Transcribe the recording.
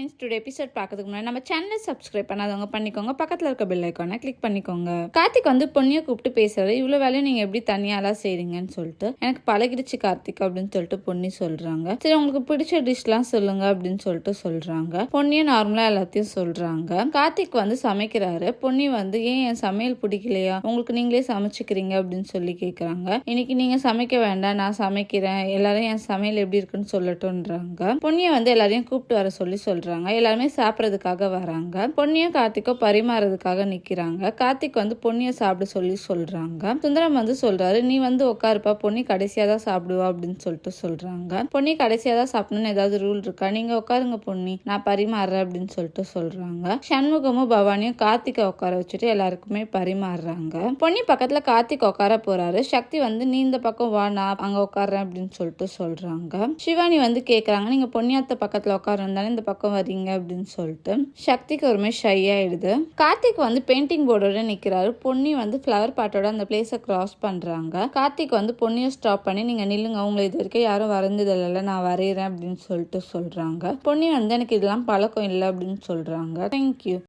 Friends today episode பார்க்கறதுக்கு முன்னாடி நம்ம சேனலை சப்ஸ்கிரைப் பண்ணாதவங்க பண்ணிக்கோங்க. பக்கத்தில் இருக்க பெல் ஐக்கானை கிளிக் பண்ணிக்கோங்க. கார்த்திக் வந்து பொண்ணியை கூப்பிட்டு பேசுறாரு. இவ்வளோ வேலையை நீங்கள் எப்படி தனியாலாம் செய்றீங்கன்னு சொல்லிட்டு எனக்கு பழகிடுச்சு கார்த்திக் அப்படின்னு சொல்லிட்டு பொன்னி சொல்றாங்க. சரி உங்களுக்கு பிடிச்ச டிஷ்லாம் சொல்லுங்க அப்படின்னு சொல்லிட்டு சொல்றாங்க. பொன்னியும் நார்மலாக எல்லாத்தையும் சொல்றாங்க. கார்த்திக் வந்து சமைக்கிறாரு. பொண்ணி வந்து ஏன் என் சமையல் பிடிக்கலையா? உங்களுக்கு நீங்களே சமைச்சுக்கிறீங்க அப்படின்னு சொல்லி கேட்குறாங்க இன்னைக்கு நீங்கள் சமைக்க வேண்டாம். நான் சமைக்கிறேன். எல்லாரும் என் சமையல் எப்படி இருக்குன்னு சொல்லட்டும்ன்றாங்க. பொன்னியை வந்து எல்லாரையும் கூப்பிட்டு வர சொல்லி வர்றாங்க எல்லாருமே சாப்பிட்றதுக்காக வராங்க. பொன்னியும் கார்த்திக்கும் பரிமாறதுக்காக நிக்கிறாங்க. கார்த்திக் வந்து பொன்னியை சாப்பிட சொல்லி சொல்றாங்க. சுந்தரம் வந்து சொல்றாரு நீ வந்து உட்காருப்பா பொன்னி கடைசியா தான் சாப்பிடுவா அப்படின்னு சொல்லிட்டு சொல்றாங்க. பொன்னி கடைசியா தான் சாப்பிடணும்னு ஏதாவது ரூல் இருக்கா? நீங்க உட்காருங்க பொன்னி நான் பரிமாறுறேன் அப்படின்னு சொல்லிட்டு சொல்றாங்க. சண்முகமும் பவானியும் கார்த்திகை உட்கார வச்சுட்டு எல்லாருக்குமே பரிமாறுறாங்க. பொன்னி பக்கத்துல கார்த்திக் உட்கார போறாரு. சக்தி வந்து நீ இந்த பக்கம் வா நான் அங்க உட்கார்றேன் அப்படின்னு சொல்லிட்டு சொல்றாங்க. சிவானி வந்து கேக்குறாங்க நீங்க பொன்னியாத்த பக்கத்துல உட்காரணும் தானே இந்த பக்கம் வரீங்க அப்படின்னு சொல்லிட்டு சக்திக்கு ஒருமே ஷை ஆயிடுது. கார்த்திக் வந்து பெயிண்டிங் போர்டோட நிக்கிறாரு. பொன்னி வந்து ஃப்ளவர் பாட்டோட அந்த பிளேஸை கிராஸ் பண்றாங்க. கார்த்திக் வந்து பொன்னியை ஸ்டாப் பண்ணி நீங்க நில்லுங்க உங்களை இது வரைக்கும் யாரும் வரைஞ்சதில்ல நான் வரைகிறேன் அப்படின்னு சொல்லிட்டு சொல்றாங்க. பொன்னி வந்து எனக்கு இதெல்லாம் பழக்கம் இல்லை அப்படின்னு சொல்றாங்க. தேங்க்யூ